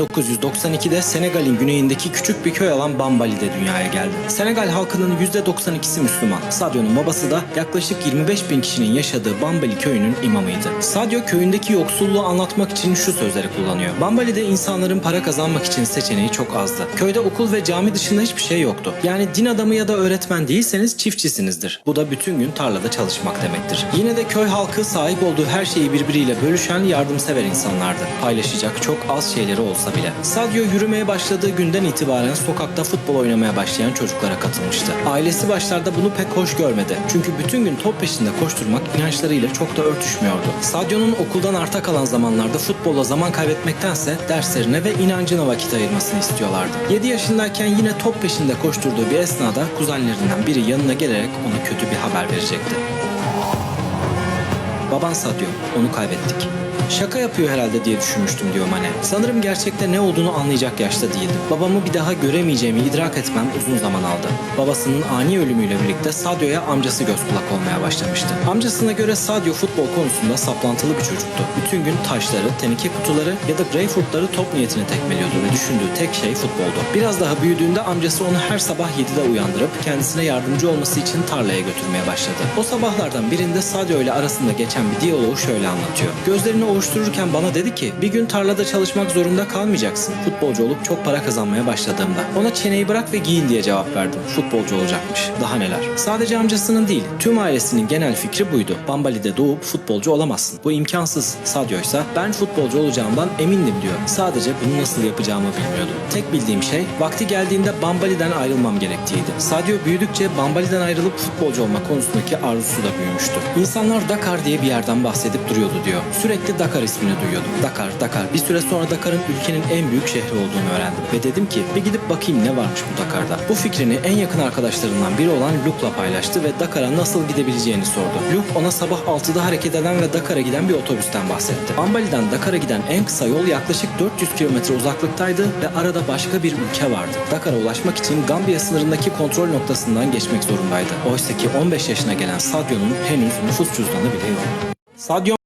1992'de Senegal'in güneyindeki küçük bir köy olan Bambali'de dünyaya geldi. Senegal halkının %92'si Müslüman. Sadio'nun babası da yaklaşık 25 bin kişinin yaşadığı Bambali köyünün imamıydı. Sadio köyündeki yoksulluğu anlatmak için şu sözleri kullanıyor. Bambali'de insanların para kazanmak için seçeneği çok azdı. Köyde okul ve cami dışında hiçbir şey yoktu. Yani din adamı ya da öğretmen değilseniz çiftçisinizdir. Bu da bütün gün tarlada çalışmak demektir. Yine de köy halkı sahip olduğu her şeyi birbiriyle bölüşen yardımsever insanlardı. Paylaşacak çok az şeyleri olsa bile. Sadio yürümeye başladığı günden itibaren sokakta futbol oynamaya başlayan çocuklara katılmıştı. Ailesi başlarda bunu pek hoş görmedi. Çünkü bütün gün top peşinde koşturmak inançlarıyla çok da örtüşmüyordu. Sadio'nun okuldan arta kalan zamanlarda futbolla zaman kaybetmektense derslerine ve inancına vakit ayırmasını istiyorlardı. 7 yaşındayken yine top peşinde koşturduğu bir esnada kuzenlerinden biri yanına gelerek ona kötü bir haber verecekti. Baban Sadio, onu kaybettik. Şaka yapıyor herhalde diye düşünmüştüm diyor Mane. Sanırım gerçekte ne olduğunu anlayacak yaşta değildim. Babamı bir daha göremeyeceğimi idrak etmem uzun zaman aldı. Babasının ani ölümüyle birlikte Sadio'ya amcası göz kulak olmaya başlamıştı. Amcasına göre Sadio futbol konusunda saplantılı bir çocuktu. Bütün gün taşları, teneke kutuları ya da greyfurtları top niyetine tekmeliyordu ve düşündüğü tek şey futboldu. Biraz daha büyüdüğünde amcası onu her sabah 7'de uyandırıp kendisine yardımcı olması için tarlaya götürmeye başladı. O sabahlardan birinde Sadio ile arasında geçen bir diyaloğu şöyle anlatıyor. Gözlerini ovuştururken bana dedi ki bir gün tarlada çalışmak zorunda kalmayacaksın. Futbolcu olup çok para kazanmaya başladığımda. Ona çeneyi bırak ve giyin diye cevap verdim. Futbolcu olacakmış. Daha neler. Sadece amcasının değil, tüm ailesinin genel fikri buydu. Bambali'de doğup futbolcu olamazsın. Bu imkansız. Sadio ise ben futbolcu olacağımdan emindim diyor. Sadece bunu nasıl yapacağımı bilmiyordum. Tek bildiğim şey vakti geldiğinde Bambali'den ayrılmam gerektiğiydi. Sadio büyüdükçe Bambali'den ayrılıp futbolcu olma konusundaki arzusu da büyümüştü. İnsanlar Dakar diye bir yerden bahsedip duruyordu diyor. Sürekli Dakar ismini duyuyordum. Dakar, Dakar. Bir süre sonra Dakar'ın ülkenin en büyük şehri olduğunu öğrendim. Ve dedim ki bir gidip bakayım ne varmış bu Dakar'da. Bu fikrini en yakın arkadaşlarından biri olan Luke'la paylaştı ve Dakar'a nasıl gidebileceğini sordu. Luke ona sabah 6'da hareket eden ve Dakar'a giden bir otobüsten bahsetti. Bambali'den Dakar'a giden en kısa yol yaklaşık 400 kilometre uzaklıktaydı ve arada başka bir ülke vardı. Dakar'a ulaşmak için Gambiya sınırındaki kontrol noktasından geçmek zorundaydı. Oysa ki 15 yaşına gelen Sadio'nun henüz nüfus cüzdanı bile yoktu. Sadio